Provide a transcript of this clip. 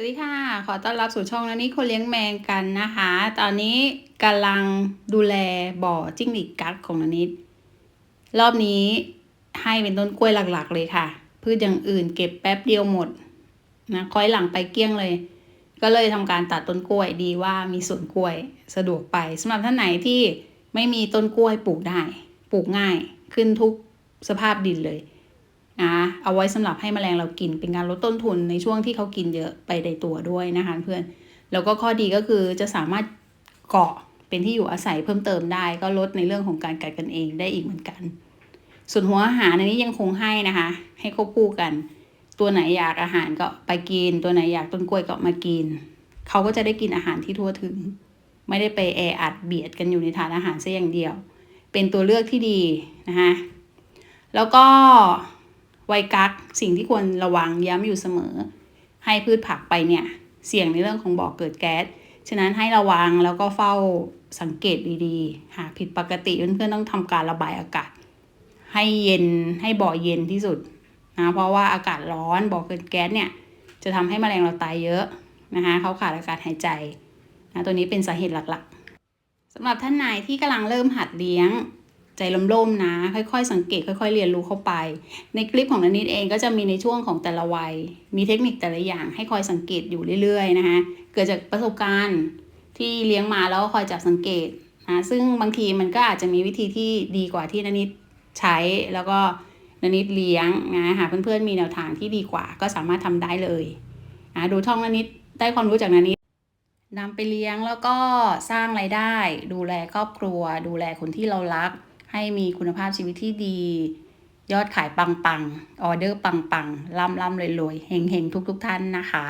สวัสดีค่ะ ขอต้อนรับสู่ช่องนันนี้คนเลี้ยงแมงกันนะคะ ตอนนี้กำลังดูแลบ่อจิ้งหรีดกัดของนันนิด รอบนี้ให้เป็นต้นกล้วยหลักๆ เลยค่ะ พืชอย่างอื่นเก็บแป๊บเดียวหมดนะคอยหลังไปเกลี้ยงเลย ก็เลยทำการตัดต้นกล้วยดีว่ามีสวนกล้วยสะดวกไปสำหรับท่านไหนที่ไม่มีต้นกล้วยปลูกได้ ปลูกง่ายขึ้นทุกสภาพดินเลย นะเอาไว้สำหรับให้แมลงเรากิน เป็นการลดต้นทุนในช่วงที่เขากินเยอะไปในตัวด้วยนะคะเพื่อน แล้วก็ข้อดีก็คือจะสามารถเกาะเป็นที่อยู่อาศัยเพิ่มเติมได้ ก็ลดในเรื่องของการกัดกันเองได้อีกเหมือนกัน ส่วนหัวอาหารอันนี้ยังคงให้นะคะ ให้ควบคู่กัน ตัวไหนอยากอาหารก็ไปกิน ตัวไหนอยากต้นกล้วยก็มากิน เขาก็จะได้กินอาหารที่ทั่วถึง ไม่ได้ไปแออัดเบียดกันอยู่ในถาดอาหารซะอย่างเดียว เป็นตัวเลือกที่ดีนะคะแล้วก็ ไวกักสิ่งที่ควรระวังย้ำอยู่เสมอ ให้พืชผักไปเนี่ย เสี่ยงในเรื่องของบ่อเกิดแก๊ส ฉะนั้นให้ระวังแล้วก็เฝ้าสังเกตดีๆ หากผิดปกติเพื่อนๆต้องทำการระบายอากาศ ให้เย็นให้บ่อเย็นที่สุดนะเพราะว่าอากาศร้อนบ่อเกิดแก๊สเนี่ยจะทำให้แมลงเราตายเยอะนะคะเขาขาดอากาศหายใจนะตัวนี้เป็นสาเหตุหลักๆสำหรับท่านไหนที่กำลังเริ่มหัดเลี้ยง ใจล่มๆนะ ค่อยๆ สังเกตค่อย ๆ เรียนรู้เข้าไป ในคลิปของนันนิดเองก็จะมีในช่วงของแต่ละวัย มีเทคนิคแต่ละอย่างให้คอยสังเกตอยู่เรื่อยๆนะคะเกิดจากประสบการณ์ที่เลี้ยงมาแล้วก็คอยจับสังเกตนะซึ่งบางทีมันก็อาจจะมีวิธีที่ดีกว่าที่นันนิดใช้แล้วก็นันนิดเลี้ยงนะหากเพื่อนๆมีแนวทางที่ดีกว่า ก็สามารถทำได้เลยนะดูท่องนันนิดได้ความรู้จากนันนิดนำไปเลี้ยงแล้วก็สร้างไรายได้ ดูแลครอบครัว ดูแลคนที่เรารัก ให้มีคุณภาพชีวิตที่ดี ยอดขายปังๆ ออเดอร์ปังๆล่ำๆรวยๆเฮงๆ ทุกๆ ท่านนะคะ